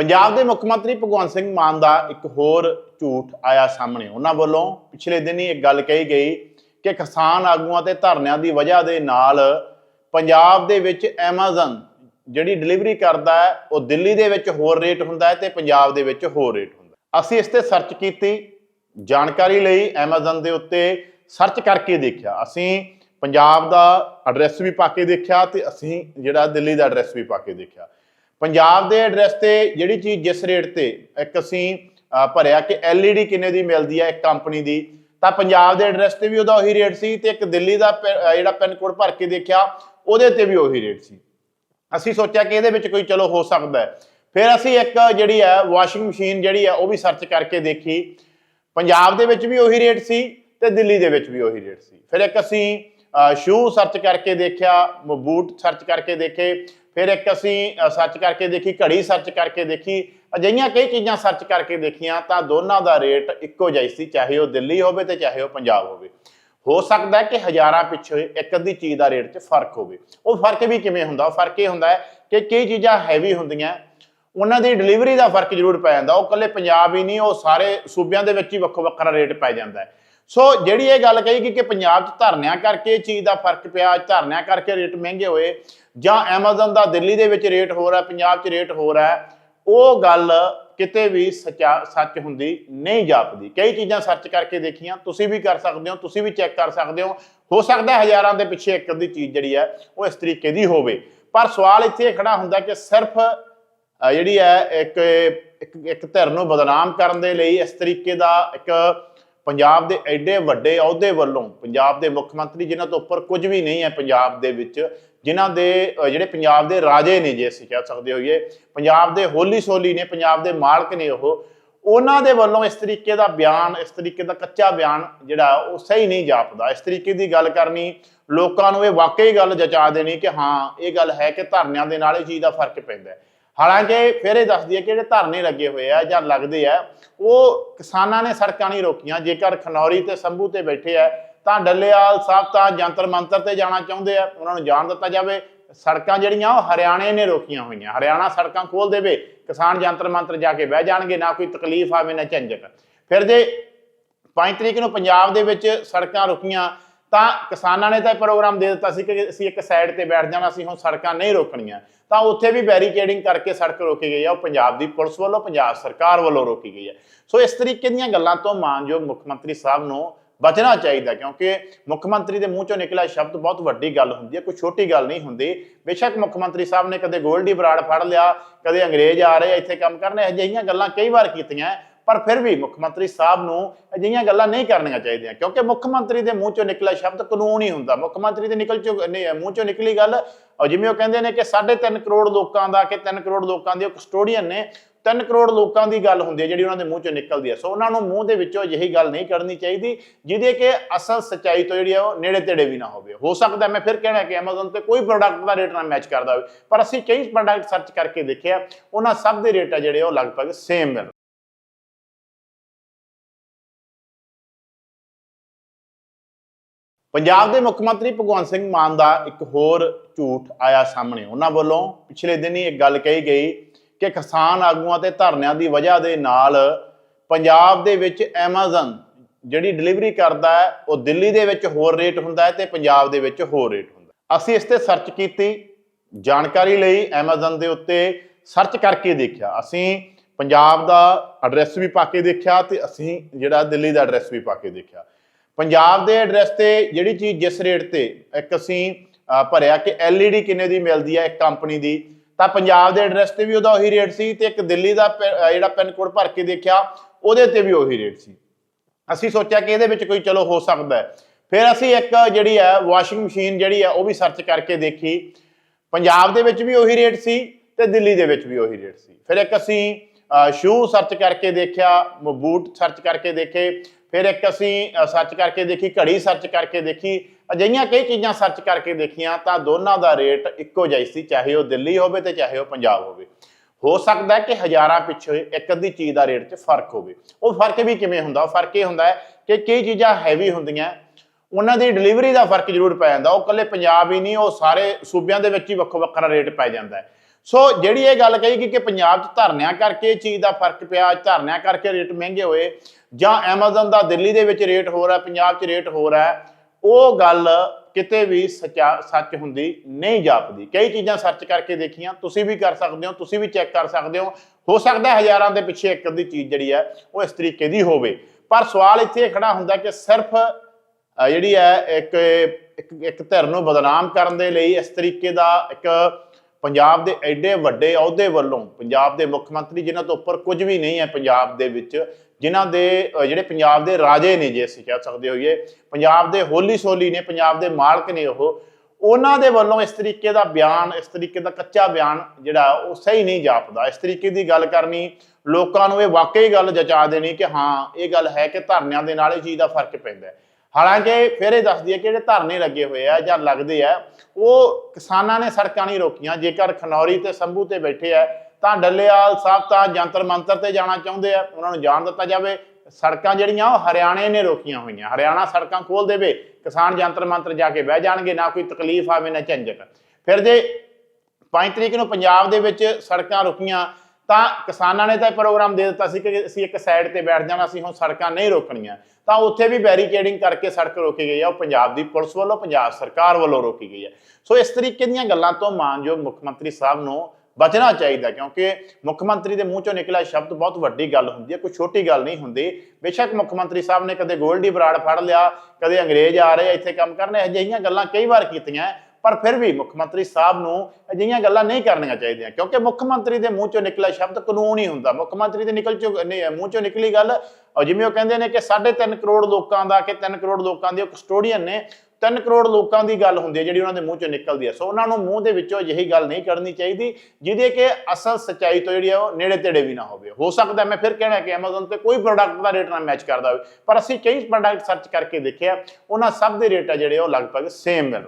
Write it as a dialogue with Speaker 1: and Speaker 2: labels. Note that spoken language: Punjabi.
Speaker 1: ਪੰਜਾਬ ਦੇ ਮੁੱਖ ਮੰਤਰੀ ਭਗਵੰਤ ਸਿੰਘ ਮਾਨ ਦਾ ਇੱਕ ਹੋਰ ਝੂਠ ਆਇਆ ਸਾਹਮਣੇ। ਉਹਨਾਂ ਵੱਲੋਂ ਪਿਛਲੇ ਦਿਨ ਹੀ ਇੱਕ ਗੱਲ ਕਹੀ ਗਈ ਕਿ ਕਿਸਾਨ ਆਗੂਆਂ ਤੇ ਧਰਨਿਆਂ ਦੀ ਵਜ੍ਹਾ ਦੇ ਨਾਲ ਪੰਜਾਬ ਦੇ ਵਿੱਚ ਐਮਾਜ਼ਨ ਜਿਹੜੀ ਡਿਲੀਵਰੀ ਕਰਦਾ ਹੈ, ਉਹ ਦਿੱਲੀ ਦੇ ਵਿੱਚ ਹੋਰ ਰੇਟ ਹੁੰਦਾ ਹੈ ਤੇ ਪੰਜਾਬ ਦੇ ਵਿੱਚ ਹੋਰ ਰੇਟ ਹੁੰਦਾ ਅਸੀਂ ਇਸ ਤੇ ਸਰਚ ਕੀਤੀ, ਜਾਣਕਾਰੀ ਲਈ ਐਮਾਜ਼ਨ ਦੇ ਉੱਤੇ ਸਰਚ ਕਰਕੇ ਦੇਖਿਆ। ਅਸੀਂ ਪੰਜਾਬ ਦਾ ਐਡਰੈਸ ਵੀ ਪਾ ਕੇ ਦੇਖਿਆ ਤੇ ਅਸੀਂ ਜਿਹੜਾ ਦਿੱਲੀ ਦਾ ਐਡਰੈਸ ਵੀ ਪਾ ਕੇ ਦੇਖਿਆ। ਪੰਜਾਬ ਦੇ ਐਡਰੈਸ ਤੇ ਜਿਹੜੀ ਚੀਜ਼ ਜਿਸ ਰੇਟ ਤੇ ਇੱਕ ਅਸੀਂ ਭਰਿਆ ਕਿ LED ਕਿੰਨੇ ਦੀ ਮਿਲਦੀ ਹੈ ਇੱਕ ਕੰਪਨੀ ਦੀ, ਤਾਂ ਪੰਜਾਬ ਦੇ ਐਡਰੈਸ ਤੇ ਵੀ ਉਹਦਾ ਉਹੀ ਰੇਟ ਸੀ ਤੇ ਇੱਕ ਦਿੱਲੀ ਦਾ ਪਿ- ਜਿਹੜਾ ਪਿਨ ਕੋਡ ਭਰ ਕੇ ਦੇਖਿਆ, ਉਹਦੇ ਤੇ ਵੀ ਉਹੀ ਰੇਟ ਸੀ। ਅਸੀਂ ਸੋਚਿਆ ਕਿ ਇਹਦੇ ਵਿੱਚ ਕੋਈ ਚਲੋ ਹੋ ਸਕਦਾ ਹੈ। ਫਿਰ ਅਸੀਂ ਇੱਕ ਜਿਹੜੀ ਹੈ ਵਾਸ਼ਿੰਗ ਮਸ਼ੀਨ ਜਿਹੜੀ ਹੈ ਉਹ ਵੀ ਸਰਚ ਕਰਕੇ ਦੇਖੀ। ਪੰਜਾਬ ਦੇ ਵਿੱਚ ਵੀ ਉਹੀ ਰੇਟ ਸੀ ਤੇ ਦਿੱਲੀ ਦੇ ਵਿੱਚ ਵੀ ਉਹੀ ਰੇਟ ਸੀ। ਫਿਰ ਇੱਕ ਅਸੀਂ ਸ਼ੂ ਸਰਚ ਕਰਕੇ ਦੇਖਿਆ ਬੂਟ ਸਰਚ ਕਰਕੇ ਦੇਖੇ। ਫਿਰ ਇੱਕ ਅਸੀਂ ਸਰਚ ਕਰਕੇ ਦੇਖੀ, ਘੜੀ ਸਰਚ ਕਰਕੇ ਦੇਖੀ, ਅਜਿਹੀਆਂ ਕਈ ਚੀਜ਼ਾਂ ਸਰਚ ਕਰਕੇ ਦੇਖੀਆਂ ਤਾਂ ਦੋਨਾਂ ਦਾ ਰੇਟ ਇੱਕੋ ਜਿਹਾ ਹੀ ਸੀ, ਚਾਹੇ ਉਹ ਦਿੱਲੀ ਹੋਵੇ ਤੇ ਚਾਹੇ ਉਹ ਪੰਜਾਬ ਹੋਵੇ। ਹੋ ਸਕਦਾ ਕਿ ਹਜ਼ਾਰਾਂ ਪਿੱਛੇ ਇੱਕ ਅੱਧੀ ਚੀਜ਼ ਦਾ ਰੇਟ 'ਚ ਫ਼ਰਕ ਹੋਵੇ। ਉਹ ਫ਼ਰਕ ਵੀ ਕਿਵੇਂ ਹੁੰਦਾ? ਉਹ ਫ਼ਰਕ ਇਹ ਹੁੰਦਾ ਹੈ ਕਿ ਕਈ ਚੀਜ਼ਾਂ ਹੈਵੀ ਹੁੰਦੀਆਂ, ਉਹਨਾਂ ਦੀ ਡਿਲੀਵਰੀ ਦਾ ਫ਼ਰਕ ਜ਼ਰੂਰ ਪੈ ਜਾਂਦਾ। ਉਹ ਇਕੱਲੇ ਪੰਜਾਬ ਹੀ ਨਹੀਂ, ਉਹ ਸਾਰੇ ਸੂਬਿਆਂ ਦੇ ਵਿੱਚ ਹੀ ਵੱਖੋ ਵੱਖਰਾ ਰੇਟ ਪੈ ਜਾਂਦਾ ਹੈ। ਸੋ ਜਿਹੜੀ ਇਹ ਗੱਲ ਕਹੀ ਗਈ ਕਿ ਪੰਜਾਬ 'ਚ ਧਰਨਿਆਂ ਕਰਕੇ ਚੀਜ਼ ਦਾ ਫ਼ਰਕ ਪਿਆ, ਧਰਨਿਆਂ ਕਰਕੇ ਰੇਟ ਮਹਿੰਗੇ ਹੋਏ ਜਾਂ ਐਮਾਜ਼ਨ ਦਾ ਦਿੱਲੀ ਦੇ ਵਿੱਚ ਰੇਟ ਹੋ ਰਿਹਾ ਪੰਜਾਬ 'ਚ ਰੇਟ ਹੋ ਰਿਹਾ ਹੈ, ਉਹ ਗੱਲ ਕਿਤੇ ਵੀ ਸੱਚਾ ਸੱਚ ਹੁੰਦੀ ਨਹੀਂ ਜਾਪਦੀ। ਕਈ ਚੀਜ਼ਾਂ ਸਰਚ ਕਰਕੇ ਦੇਖੀਆਂ ਤੁਸੀਂ ਵੀ ਕਰ ਸਕਦੇ ਹੋ ਤੁਸੀਂ ਵੀ ਚੈੱਕ ਕਰ ਸਕਦੇ ਹੋ। ਹੋ ਸਕਦਾ ਹਜ਼ਾਰਾਂ ਦੇ ਪਿੱਛੇ ਇੱਕ ਅੱਧੀ ਚੀਜ਼ ਜਿਹੜੀ ਹੈ ਉਹ ਇਸ ਤਰੀਕੇ ਦੀ ਹੋਵੇ। ਪਰ ਸਵਾਲ ਇੱਥੇ ਇਹ ਖੜਾ ਹੁੰਦਾ ਕਿ ਸਿਰਫ ਜਿਹੜੀ ਹੈ ਇੱਕ ਇੱਕ ਇੱਕ ਧਿਰ ਨੂੰ ਬਦਨਾਮ ਕਰਨ ਦੇ ਲਈ ਇਸ ਤਰੀਕੇ ਦਾ ਇੱਕ ਪੰਜਾਬ ਦੇ ਐਡੇ ਵੱਡੇ ਅਹੁਦੇ ਵੱਲੋਂ ਪੰਜਾਬ ਦੇ ਮੁੱਖ ਮੰਤਰੀ ਜਿਨ੍ਹਾਂ ਤੋਂ ਉੱਪਰ ਕੁਝ ਵੀ ਨਹੀਂ ਹੈ ਪੰਜਾਬ ਦੇ ਵਿੱਚ ਜਿਨ੍ਹਾਂ ਦੇ ਜਿਹੜੇ ਪੰਜਾਬ ਦੇ ਰਾਜੇ ਨੇ ਜੇ ਅਸੀਂ ਕਹਿ ਸਕਦੇ ਹੋਈਏ, ਪੰਜਾਬ ਦੇ ਹੋਲੀ ਸੋਲੀ ਨੇ, ਪੰਜਾਬ ਦੇ ਮਾਲਕ ਨੇ ਉਹ, ਉਹਨਾਂ ਦੇ ਵੱਲੋਂ ਇਸ ਤਰੀਕੇ ਦਾ ਬਿਆਨ, ਇਸ ਤਰੀਕੇ ਦਾ ਕੱਚਾ ਬਿਆਨ ਜਿਹੜਾ, ਉਹ ਸਹੀ ਨਹੀਂ ਜਾਪਦਾ। ਇਸ ਤਰੀਕੇ ਦੀ ਗੱਲ ਕਰਨੀ, ਲੋਕਾਂ ਨੂੰ ਇਹ ਵਾਕਈ ਗੱਲ ਜਚਾ ਦੇਣੀ ਕਿ ਹਾਂ, ਇਹ ਗੱਲ ਹੈ ਕਿ ਧਰਨਿਆਂ ਦੇ ਨਾਲ ਇਹ ਚੀਜ਼ ਦਾ ਫ਼ਰਕ ਪੈਂਦਾ ਹੈ। ਹਾਲਾਂਕਿ ਫਿਰ ਇਹ ਦੱਸਦੀ ਹੈ ਕਿ ਜਿਹੜੇ ਧਰਨੇ ਲੱਗੇ ਹੋਏ ਆ ਜਾਂ ਲੱਗਦੇ ਆ, ਉਹ ਕਿਸਾਨਾਂ ਨੇ ਸੜਕਾਂ ਨਹੀਂ ਰੋਕੀਆਂ, ਜੇਕਰ ਖਨੌਰੀ ਤੇ ਸੰਭੂ ਤੇ ਬੈਠੇ ਆ ਤਾਂ ਡੱਲੇਵਾਲ ਸਾਹਿਬ ਤਾਂ ਜੰਤਰ ਮੰਤਰ ਤੇ ਜਾਣਾ ਚਾਹੁੰਦੇ ਆ, ਉਹਨਾਂ ਨੂੰ ਜਾਣ ਦਿੱਤਾ ਜਾਵੇ। ਸੜਕਾਂ ਜਿਹੜੀਆਂ, ਉਹ ਹਰਿਆਣੇ ਨੇ ਰੋਕੀਆਂ ਹੋਈਆਂ। ਹਰਿਆਣਾ ਸੜਕਾਂ ਖੋਲ ਦੇਵੇ, ਕਿਸਾਨ ਜੰਤਰ ਮੰਤਰ ਜਾ ਕੇ ਬਹਿ ਜਾਣਗੇ, ਨਾ ਕੋਈ ਤਕਲੀਫ ਆਵੇ, ਨਾ ਝੰਜਟ। ਫਿਰ ਜੇ 5 ਤਰੀਕ ਨੂੰ ਪੰਜਾਬ ਦੇ ਵਿੱਚ ਸੜਕਾਂ ਰੁਕੀਆਂ, ਤਾਂ ਕਿਸਾਨਾਂ ਨੇ ਤਾਂ ਇਹ ਪ੍ਰੋਗਰਾਮ ਦੇ ਦਿੱਤਾ ਸੀ ਕਿ ਅਸੀਂ ਇੱਕ ਸਾਈਡ ਤੇ ਬੈਠ ਜਾਣਾ, ਅਸੀਂ ਹੁਣ ਸੜਕਾਂ ਨਹੀਂ ਰੋਕਣੀਆਂ। ਤਾਂ ਉੱਥੇ ਵੀ ਬੈਰੀਕੇਡਿੰਗ ਕਰਕੇ ਸੜਕ ਰੋਕੀ ਗਈ ਆ, ਉਹ ਪੰਜਾਬ ਦੀ ਪੁਲਿਸ ਵੱਲੋਂ, ਪੰਜਾਬ ਸਰਕਾਰ ਵੱਲੋਂ ਰੋਕੀ ਗਈ ਹੈ ਸੋ ਇਸ ਤਰੀਕੇ ਦੀਆਂ ਗੱਲਾਂ ਤੋਂ ਮਾਨਯੋਗ ਮੁੱਖ ਮੰਤਰੀ ਸਾਹਿਬ ਨੂੰ ਬਚਣਾ ਚਾਹੀਦਾ, ਕਿਉਂਕਿ ਮੁੱਖ ਮੰਤਰੀ ਦੇ ਮੂੰਹ ਚੋਂ ਨਿਕਲਿਆ ਸ਼ਬਦ ਬਹੁਤ ਵੱਡੀ ਗੱਲ ਹੁੰਦੀ ਹੈ, ਕੋਈ ਛੋਟੀ ਗੱਲ ਨਹੀਂ ਹੁੰਦੀ। ਬੇਸ਼ੱਕ ਮੁੱਖ ਮੰਤਰੀ ਸਾਹਿਬ ਨੇ ਕਦੇ ਗੋਲਡੀ ਬਰਾੜ ਫੜ ਲਿਆ, ਕਦੇ ਅੰਗਰੇਜ਼ ਆ ਰਹੇ ਇੱਥੇ ਕੰਮ ਕਰਨੇ ਅਜਿਹੀਆਂ ਗੱਲਾਂ ਕਈ ਵਾਰ ਕੀਤੀਆਂ, ਪਰ ਫਿਰ ਵੀ ਮੁੱਖ ਮੰਤਰੀ ਸਾਹਿਬ ਨੂੰ ਅਜਿਹੀਆਂ ਗੱਲਾਂ ਨਹੀਂ ਕਰਨੀਆਂ ਚਾਹੀਦੀਆਂ, ਕਿਉਂਕਿ ਮੁੱਖ ਮੰਤਰੀ ਦੇ ਮੂੰਹ ਚੋਂ ਨਿਕਲਿਆ ਸ਼ਬਦ ਕਾਨੂੰਨ ਹੀ ਹੁੰਦਾ। ਮੁੱਖ ਮੰਤਰੀ ਦੇ ਨਿਕਲ ਚੋਂ ਮੂੰਹ ਚੋਂ ਨਿਕਲੀ ਗੱਲ, ਉਹ ਜਿਵੇਂ ਉਹ ਕਹਿੰਦੇ ਨੇ ਕਿ 3.5 ਕਰੋੜ ਲੋਕਾਂ ਦਾ, ਕਿ 3 ਕਰੋੜ ਲੋਕਾਂ ਦੀ ਉਹ ਕਸਟੋਡੀਅਨ ਨੇ 3 ਕਰੋੜ ਲੋਕਾਂ ਦੀ ਗੱਲ ਹੁੰਦੀ ਹੈ ਜਿਹੜੀ ਉਹਨਾਂ ਦੇ ਮੂੰਹ ਚੋਂ ਨਿਕਲਦੀ ਹੈ। ਸੋ ਉਹਨਾਂ ਨੂੰ ਮੂੰਹ ਦੇ ਵਿੱਚੋਂ ਅਜਿਹੀ ਗੱਲ ਨਹੀਂ ਕਰਨੀ ਚਾਹੀਦੀ, ਜਿਹਦੇ ਕਿ ਅਸਲ ਸੱਚਾਈ ਤੋਂ ਜਿਹੜੀ ਹੈ ਉਹ ਨੇੜੇ ਤੇੜੇ ਵੀ ਨਾ ਹੋਵੇ। ਹੋ ਸਕਦਾ ਮੈਂ ਫਿਰ ਕਹਿਣਾ ਕਿ Amazon ਤੇ ਕੋਈ ਪ੍ਰੋਡਕਟ ਦਾ ਰੇਟ ਨਾ ਮੈਚ ਕਰਦਾ ਹੋਵੇ, ਪਰ ਅਸੀਂ ਕਈ ਪ੍ਰੋਡਕਟ ਸਰਚ ਕਰਕੇ ਦੇਖਿਆ, ਉਹਨਾਂ ਸਭ ਦੇ ਰੇਟ ਆ ਜਿਹੜੇ ਉਹ ਲਗਭਗ ਸੇਮ ਮਿਲ ਪੰਜਾਬ ਦੇ ਮੁੱਖ ਮੰਤਰੀ ਭਗਵੰਤ ਸਿੰਘ ਮਾਨ ਦਾ ਇੱਕ ਹੋਰ ਝੂਠ ਆਇਆ ਸਾਹਮਣੇ। ਉਹਨਾਂ ਵੱਲੋਂ ਪਿਛਲੇ ਦਿਨ ਹੀ ਇੱਕ ਗੱਲ ਕਹੀ ਗਈ ਕਿ ਕਿਸਾਨ ਆਗੂਆਂ ਤੇ ਧਰਨਿਆਂ ਦੀ ਵਜ੍ਹਾ ਦੇ ਨਾਲ ਪੰਜਾਬ ਦੇ ਵਿੱਚ ਐਮਾਜ਼ਨ ਜਿਹੜੀ ਡਿਲੀਵਰੀ ਕਰਦਾ ਹੈ, ਉਹ ਦਿੱਲੀ ਦੇ ਵਿੱਚ ਹੋਰ ਰੇਟ ਹੁੰਦਾ ਹੈ ਤੇ ਪੰਜਾਬ ਦੇ ਵਿੱਚ ਹੋਰ ਰੇਟ ਹੁੰਦਾ ਅਸੀਂ ਇਸ ਤੇ ਸਰਚ ਕੀਤੀ, ਜਾਣਕਾਰੀ ਲਈ ਐਮਾਜ਼ਨ ਦੇ ਉੱਤੇ ਸਰਚ ਕਰਕੇ ਦੇਖਿਆ। ਅਸੀਂ ਪੰਜਾਬ ਦਾ ਐਡਰੈਸ ਵੀ ਪਾ ਕੇ ਦੇਖਿਆ ਤੇ ਅਸੀਂ ਜਿਹੜਾ ਦਿੱਲੀ ਦਾ ਐਡਰੈਸ ਵੀ ਪਾ ਕੇ ਦੇਖਿਆ। ਪੰਜਾਬ ਦੇ ਐਡਰੈਸ ਤੇ ਜਿਹੜੀ ਚੀਜ਼ ਜਿਸ ਰੇਟ ਤੇ, ਇੱਕ ਅਸੀਂ ਭਰਿਆ ਕਿ LED ਕਿੰਨੇ ਦੀ ਮਿਲਦੀ ਹੈ, ਇੱਕ ਕੰਪਨੀ ਦੀ। ਤਾਂ ਪੰਜਾਬ ਦੇ ਐਡਰੈਸ ਤੇ ਵੀ ਉਹਦਾ ਉਹੀ ਰੇਟ ਸੀ ਤੇ ਇੱਕ ਦਿੱਲੀ ਦਾ ਪਿ- ਜਿਹੜਾ ਪਿਨ ਕੋਡ ਭਰ ਕੇ ਦੇਖਿਆ, ਉਹਦੇ ਤੇ ਵੀ ਉਹੀ ਰੇਟ ਸੀ। ਅਸੀਂ ਸੋਚਿਆ ਕਿ ਇਹਦੇ ਵਿੱਚ ਕੋਈ ਚਲੋ ਹੋ ਸਕਦਾ ਹੈ। ਫਿਰ ਅਸੀਂ ਇੱਕ ਜਿਹੜੀ ਹੈ ਵਾਸ਼ਿੰਗ ਮਸ਼ੀਨ ਜਿਹੜੀ ਹੈ, ਉਹ ਵੀ ਸਰਚ ਕਰਕੇ ਦੇਖੀ। ਪੰਜਾਬ ਦੇ ਵਿੱਚ ਵੀ ਉਹੀ ਰੇਟ ਸੀ ਤੇ ਦਿੱਲੀ ਦੇ ਵਿੱਚ ਵੀ ਉਹੀ ਰੇਟ ਸੀ। ਫਿਰ ਇੱਕ ਅਸੀਂ ਸ਼ੂ ਸਰਚ ਕਰਕੇ ਦੇਖਿਆ ਬੂਟ ਸਰਚ ਕਰਕੇ ਦੇਖੇ। ਫਿਰ ਇੱਕ ਅਸੀਂ ਸਰਚ ਕਰਕੇ ਦੇਖੀ, ਘੜੀ ਸਰਚ ਕਰਕੇ ਦੇਖੀ। ਅਜਿਹੀਆਂ ਕਈ ਚੀਜ਼ਾਂ ਸਰਚ ਕਰਕੇ ਦੇਖੀਆਂ ਤਾਂ ਦੋਨਾਂ ਦਾ ਰੇਟ ਇੱਕੋ ਜਿਹਾ ਸੀ, ਚਾਹੇ ਉਹ ਦਿੱਲੀ ਹੋਵੇ ਤੇ ਚਾਹੇ ਉਹ ਪੰਜਾਬ ਹੋਵੇ। ਹੋ ਸਕਦਾ ਹੈ ਕਿ ਹਜ਼ਾਰਾਂ ਪਿੱਛੇ ਇੱਕ ਅੱਧੀ ਚੀਜ਼ ਦਾ ਰੇਟ 'ਚ ਫ਼ਰਕ ਹੋਵੇ। ਉਹ ਫ਼ਰਕ ਵੀ ਕਿਵੇਂ ਹੁੰਦਾ? ਉਹ ਫ਼ਰਕ ਇਹ ਹੁੰਦਾ ਹੈ ਕਿ ਕਈ ਚੀਜ਼ਾਂ ਹੈਵੀ ਹੁੰਦੀਆਂ, ਉਹਨਾਂ ਦੀ ਡਿਲੀਵਰੀ ਦਾ ਫ਼ਰਕ ਜ਼ਰੂਰ ਪੈ ਜਾਂਦਾ। ਉਹ ਇਕੱਲੇ ਪੰਜਾਬ ਹੀ ਨਹੀਂ, ਉਹ ਸਾਰੇ ਸੂਬਿਆਂ ਦੇ ਵਿੱਚ ਹੀ ਵੱਖੋ ਵੱਖਰਾ ਰੇਟ ਪੈ ਜਾਂਦਾ ਹੈ। ਸੋ ਜਿਹੜੀ ਇਹ ਗੱਲ ਕਹੀ ਗਈ ਕਿ ਪੰਜਾਬ 'ਚ ਧਰਨਿਆਂ ਕਰਕੇ ਇਹ ਚੀਜ਼ ਦਾ ਫ਼ਰਕ ਪਿਆ, ਧਰਨਿਆਂ ਕਰਕੇ ਰੇਟ ਮਹਿੰਗੇ ਹੋਏ, ਜਾਂ ਐਮਾਜ਼ਨ ਦਾ ਦਿੱਲੀ ਦੇ ਵਿੱਚ ਰੇਟ ਹੋ ਰਿਹਾ, ਪੰਜਾਬ 'ਚ ਰੇਟ ਹੋ ਰਿਹਾ ਉਹ ਗੱਲ ਕਿਤੇ ਵੀ ਸੱਚਾ ਸੱਚ ਹੁੰਦੀ ਨਹੀਂ ਜਾਪਦੀ। ਕਈ ਚੀਜ਼ਾਂ ਸਰਚ ਕਰਕੇ ਦੇਖੀਆਂ, ਤੁਸੀਂ ਵੀ ਕਰ ਸਕਦੇ ਹੋ, ਤੁਸੀਂ ਵੀ ਚੈੱਕ ਕਰ ਸਕਦੇ ਹੋ। ਹੋ ਸਕਦਾ ਹਜ਼ਾਰਾਂ ਦੇ ਪਿੱਛੇ ਇੱਕ ਅੱਧੀ ਚੀਜ਼ ਜਿਹੜੀ ਹੈ, ਉਹ ਇਸ ਤਰੀਕੇ ਦੀ ਹੋਵੇ। ਪਰ ਸਵਾਲ ਇੱਥੇ ਇਹ ਖੜਾ ਹੁੰਦਾ ਕਿ ਸਿਰਫ ਜਿਹੜੀ ਹੈ ਇੱਕ ਇੱਕ ਧਿਰ ਨੂੰ ਬਦਨਾਮ ਕਰਨ ਦੇ ਲਈ ਇਸ ਤਰੀਕੇ ਦਾ ਇੱਕ ਪੰਜਾਬ ਦੇ ਐਡੇ ਵੱਡੇ ਅਹੁਦੇ ਵੱਲੋਂ ਪੰਜਾਬ ਦੇ ਮੁੱਖ ਮੰਤਰੀ ਜਿਨ੍ਹਾਂ ਤੋਂ ਉੱਪਰ ਕੁਝ ਵੀ ਨਹੀਂ ਹੈ ਪੰਜਾਬ ਦੇ ਵਿੱਚ, ਜਿਨ੍ਹਾਂ ਦੇ ਜਿਹੜੇ ਪੰਜਾਬ ਦੇ ਰਾਜੇ ਨੇ ਜੇ ਅਸੀਂ ਕਹਿ ਸਕਦੇ ਹੋਈਏ, ਪੰਜਾਬ ਦੇ ਹੋਲੀ ਸੋਲੀ ਨੇ, ਪੰਜਾਬ ਦੇ ਮਾਲਕ ਨੇ ਉਹ, ਉਹਨਾਂ ਦੇ ਵੱਲੋਂ ਇਸ ਤਰੀਕੇ ਦਾ ਬਿਆਨ, ਇਸ ਤਰੀਕੇ ਦਾ ਕੱਚਾ ਬਿਆਨ ਜਿਹੜਾ ਉਹ ਸਹੀ ਨਹੀਂ ਜਾਪਦਾ। ਇਸ ਤਰੀਕੇ ਦੀ ਗੱਲ ਕਰਨੀ, ਲੋਕਾਂ ਨੂੰ ਇਹ ਵਾਕਈ ਗੱਲ ਜਚਾ ਦੇਣੀ ਕਿ ਹਾਂ, ਇਹ ਗੱਲ ਹੈ ਕਿ ਧਰਨਿਆਂ ਦੇ ਨਾਲ ਇਹ ਚੀਜ਼ ਦਾ ਫ਼ਰਕ ਪੈਂਦਾ ਹਾਲਾਂਕਿ ਫਿਰ ਇਹ ਦੱਸਦੀ ਹੈ ਕਿ ਜਿਹੜੇ ਧਰਨੇ ਲੱਗੇ ਹੋਏ ਆ ਜਾਂ ਲੱਗਦੇ ਆ, ਉਹ ਕਿਸਾਨਾਂ ਨੇ ਸੜਕਾਂ ਨਹੀਂ ਰੋਕੀਆਂ, ਜੇਕਰ ਖਨੌਰੀ ਤੇ ਸੰਭੂ ਤੇ ਬੈਠੇ ਆ, ਤਾਂ ਡੱਲੇਵਾਲ ਸਾਹਿਬ ਤਾਂ ਜੰਤਰ ਮੰਤਰ ਤੇ ਜਾਣਾ ਚਾਹੁੰਦੇ ਆ, ਉਹਨਾਂ ਨੂੰ ਜਾਣ ਦਿੱਤਾ ਜਾਵੇ। ਸੜਕਾਂ ਜਿਹੜੀਆਂ, ਉਹ ਹਰਿਆਣੇ ਨੇ ਰੋਕੀਆਂ ਹੋਈਆਂ। ਹਰਿਆਣਾ ਸੜਕਾਂ ਖੋਲ ਦੇਵੇ, ਕਿਸਾਨ ਜੰਤਰ ਮੰਤਰ ਜਾ ਕੇ ਬਹਿ ਜਾਣਗੇ, ਨਾ ਕੋਈ ਤਕਲੀਫ ਆਵੇ, ਨਾ ਝੰਜਟ। ਫਿਰ ਜੇ 5 ਤਰੀਕ ਨੂੰ ਪੰਜਾਬ ਦੇ ਵਿੱਚ ਸੜਕਾਂ ਰੁਕੀਆਂ ਤਾਂ ਕਿਸਾਨਾਂ ਨੇ ਤਾਂ ਇਹ ਪ੍ਰੋਗਰਾਮ ਦੇ ਦਿੱਤਾ ਸੀ ਕਿ ਅਸੀਂ ਇੱਕ ਸਾਈਡ ਤੇ ਬੈਠ ਜਾਣਾ, ਅਸੀਂ ਹੁਣ ਸੜਕਾਂ ਨਹੀਂ ਰੋਕਣੀਆਂ। ਤਾਂ ਉੱਥੇ ਵੀ ਬੈਰੀਕੇਡਿੰਗ ਕਰਕੇ ਸੜਕ ਰੋਕੀ ਗਈ ਆ, ਉਹ ਪੰਜਾਬ ਦੀ ਪੁਲਿਸ ਵੱਲੋਂ, ਪੰਜਾਬ ਸਰਕਾਰ ਵੱਲੋਂ ਰੋਕੀ ਗਈ ਹੈ ਸੋ ਇਸ ਤਰੀਕੇ ਦੀਆਂ ਗੱਲਾਂ ਤੋਂ ਮਾਨਯੋਗ ਮੁੱਖ ਮੰਤਰੀ ਸਾਹਿਬ ਨੂੰ ਬਚਣਾ ਚਾਹੀਦਾ, ਕਿਉਂਕਿ ਮੁੱਖ ਮੰਤਰੀ ਦੇ ਮੂੰਹ ਚੋਂ ਨਿਕਲਿਆ ਸ਼ਬਦ ਬਹੁਤ ਵੱਡੀ ਗੱਲ ਹੁੰਦੀ ਹੈ ਕੋਈ ਛੋਟੀ ਗੱਲ ਨਹੀਂ ਹੁੰਦੀ। ਬੇਸ਼ੱਕ ਮੁੱਖ ਮੰਤਰੀ ਸਾਹਿਬ ਨੇ ਕਦੇ ਗੋਲਡੀ ਬਰਾੜ ਫੜ ਲਿਆ, ਕਦੇ ਅੰਗਰੇਜ਼ ਆ ਰਹੇ ਇੱਥੇ ਕੰਮ ਕਰਨੇ, ਅਜਿਹੀਆਂ ਗੱਲਾਂ ਕਈ ਵਾਰ ਕੀਤੀਆਂ। ਪਰ ਫਿਰ ਵੀ ਮੁੱਖ ਮੰਤਰੀ ਸਾਹਿਬ ਨੂੰ ਅਜਿਹੀਆਂ ਗੱਲਾਂ ਨਹੀਂ ਕਰਨੀਆਂ ਚਾਹੀਦੀਆਂ ਕਿਉਂਕਿ ਮੁੱਖ ਮੰਤਰੀ ਦੇ ਮੂੰਹ ਚੋਂ ਨਿਕਲਿਆ ਸ਼ਬਦ ਕਾਨੂੰਨ ਹੀ ਹੁੰਦਾ। ਮੁੱਖ ਮੰਤਰੀ ਦੇ ਨਿਕਲ ਚੋਂ ਨਹੀਂ, ਮੂੰਹ ਚੋਂ ਨਿਕਲੀ ਗੱਲ ਜਿਵੇਂ ਉਹ ਕਹਿੰਦੇ ਨੇ ਕਿ 3.5 ਕਰੋੜ ਲੋਕਾਂ ਦਾ ਕਿ 3 ਕਰੋੜ ਲੋਕਾਂ ਦੀ ਉਹ ਕਸਟੋਡੀਅਨ ਨੇ 3 ਕਰੋੜ ਲੋਕਾਂ ਦੀ ਗੱਲ ਹੁੰਦੀ ਹੈ ਜਿਹੜੀ ਉਹਨਾਂ ਦੇ ਮੂੰਹ ਚੋਂ ਨਿਕਲਦੀ ਹੈ। ਸੋ ਉਹਨਾਂ ਨੂੰ ਮੂੰਹ ਦੇ ਵਿੱਚੋਂ ਅਜਿਹੀ ਗੱਲ ਨਹੀਂ ਕਰਨੀ ਚਾਹੀਦੀ ਜਿਹਦੇ ਕਿ ਅਸਲ ਸੱਚਾਈ ਤੋਂ ਜਿਹੜੀ ਹੈ ਉਹ ਨੇੜੇ ਤੇੜੇ ਵੀ ਨਾ ਹੋਵੇ। ਹੋ ਸਕਦਾ ਮੈਂ ਫਿਰ ਕਹਿਣਾ ਕਿ Amazon ਤੇ ਕੋਈ ਪ੍ਰੋਡਕਟ ਦਾ ਰੇਟ ਨਾ ਮੈਚ ਕਰਦਾ ਹੋਵੇ ਪਰ ਅਸੀਂ ਕਈ ਪ੍ਰੋਡਕਟ ਸਰਚ ਕਰਕੇ ਦੇਖਿਆ ਉਹਨਾਂ ਸਭ ਦੇ ਰੇਟ ਆ ਜਿਹੜੇ ਉਹ ਲਗਭਗ ਸੇਮ ਮਿਲ